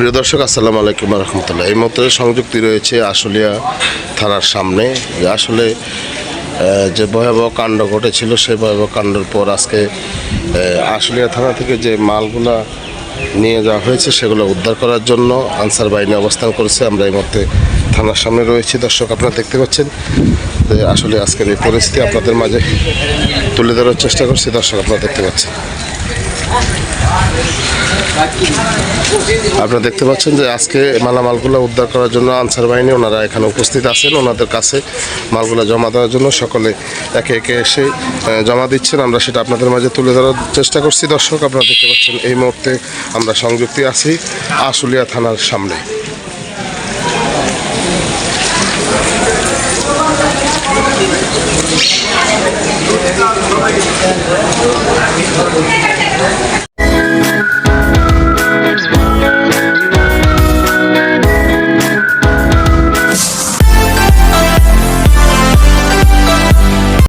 প্রিয় দর্শক, আসসালামু আলাইকুম রহমতুল্লাহ। এই মুহূর্তে সংযুক্তি রয়েছে আশুলিয়া থানার সামনে। আসলে যে ভয়াবহ কাণ্ড ঘটেছিল, সেই ভয়াবহ কাণ্ডের পর আজকে আশুলিয়া থানা থেকে যে মালগুলা নিয়ে যাওয়া হয়েছে, সেগুলো উদ্ধার করার জন্য আনসার বাহিনী অবস্থান করেছে। আমরা এই মুহূর্তে থানার সামনে রয়েছি। দর্শক, আপনারা দেখতে পাচ্ছেন যে আসলে আজকের এই পরিস্থিতি আপনাদের মাঝে তুলে ধরার চেষ্টা করছি। দর্শক, আপনারা দেখতে পাচ্ছেন। আপনারা দেখতে পাচ্ছেন যে আজকে মালামালগুলো উদ্ধার করার জন্য আনসার বাহিনী ওনারা এখানে উপস্থিত আছেন। ওনাদের কাছে মালগুলো জমা দেওয়ার জন্য সকলে একে একে এসে জমা দিচ্ছেন। আমরা সেটা আপনাদের মাঝে তুলে ধরার চেষ্টা করছি। দর্শক, আপনারা দেখতে পাচ্ছেন এই মুহূর্তে আমরা সংযুক্তি আছি আশুলিয়া থানার সামনে।